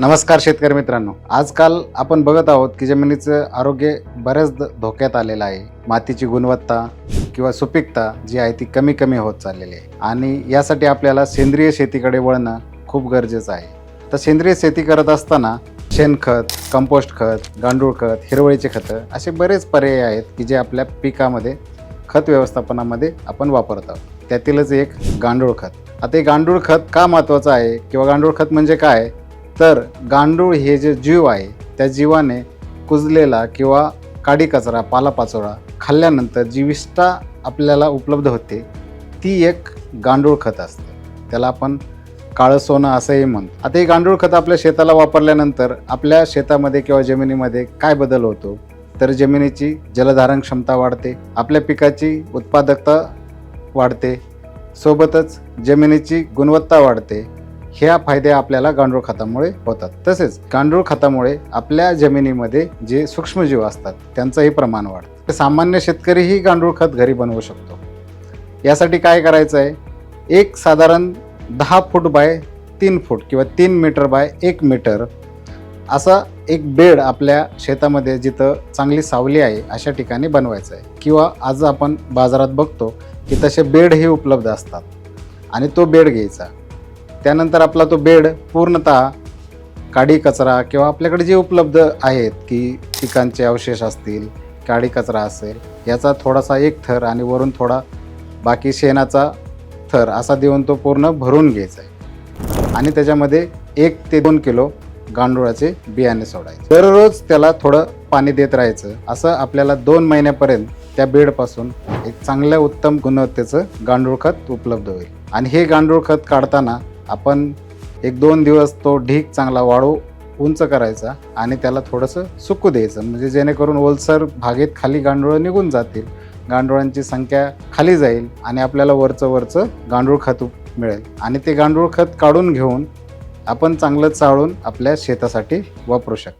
नमस्कार शेतकरी मित्रांनो. आजकाल आपण बघत आहोत की जमिनीचं आरोग्य बऱ्याच धोक्यात आलेलं आहे. मातीची गुणवत्ता किंवा सुपीकता जी आहे ती कमी कमी होत चाललेली आहे. आणि यासाठी आपल्याला सेंद्रिय शेतीकडे वळणं खूप गरजेचं आहे. तर सेंद्रिय शेती करत असताना शेणखत कंपोस्ट खत गांडूळ खत हिरवळीचे खतं असे बरेच पर्याय आहेत की जे आपल्या पिकामध्ये खत व्यवस्थापनामध्ये आपण वापरत आहोत. त्यातीलच एक गांडूळ खत. आता हे गांडूळ खत का महत्त्वाचं आहे किंवा गांडूळ खत म्हणजे काय? तर गांडूळ हे जे जीव आहे त्या जीवाने कुजलेला किंवा काडी कचरा पालापाचोळा खाल्ल्यानंतर जी विष्ठा आपल्याला उपलब्ध होते ती एक गांडूळ खत असते. त्याला आपण काळं सोनं असंही म्हणतो. आता हे गांडूळ खत आपल्या शेताला वापरल्यानंतर आपल्या शेतामध्ये किंवा जमिनीमध्ये काय बदल होतो? तर जमिनीची जलधारण क्षमता वाढते आपल्या पिकाची उत्पादकता वाढते सोबतच जमिनीची गुणवत्ता वाढते ह्या फायदे आपल्याला गांडूळ खतामुळे होतात. तसेच गांडूळ खतामुळे आपल्या जमिनीमध्ये जे सूक्ष्मजीव असतात त्यांचंही प्रमाण वाढतं. सामान्य शेतकरीही गांडूळ खत घरी बनवू शकतो. यासाठी काय करायचं आहे एक साधारण दहा फूट बाय तीन फूट किंवा तीन मीटर बाय एक मीटर असा एक बेड आपल्या शेतामध्ये जिथं चांगली सावली आहे अशा ठिकाणी बनवायचं आहे किंवा आज आपण बाजारात बघतो की तसे बेडही उपलब्ध असतात. आणि तो बेड घ्यायचा. त्यानंतर आपला तो बेड पूर्णतः काडी कचरा किंवा आपल्याकडे जे उपलब्ध आहेत की पिकांचे अवशेष असतील काडी कचरा असेल याचा थोडासा एक थर आणि वरून थोडा बाकी शेणाचा थर असा देऊन तो पूर्ण भरून घ्यायचा आहे. आणि त्याच्यामध्ये एक ते दोन किलो गांडुळाचे बियाणे सोडायचे. दररोज त्याला थोडं पाणी देत राहायचं. असं आपल्याला दोन महिन्यापर्यंत त्या बेडपासून एक चांगल्या उत्तम गुणवत्तेचं गांडूळ खत उपलब्ध होईल. आणि हे गांडूळ खत काढताना आपण एक दोन दिवस तो ढीक चांगला वाळू उंच करायचा आणि त्याला थोडंसं सुकू द्यायचं. म्हणजे जेणेकरून ओलसर भागेत खाली गांडूळं निघून जातील. गांडुळांची संख्या खाली जाईल आणि आपल्याला वरचं वरचं गांडूळ खत मिळेल. आणि ते गांडूळ खत काढून घेऊन आपण चांगलं चाळून आपल्या शेतासाठी वापरू शकतो.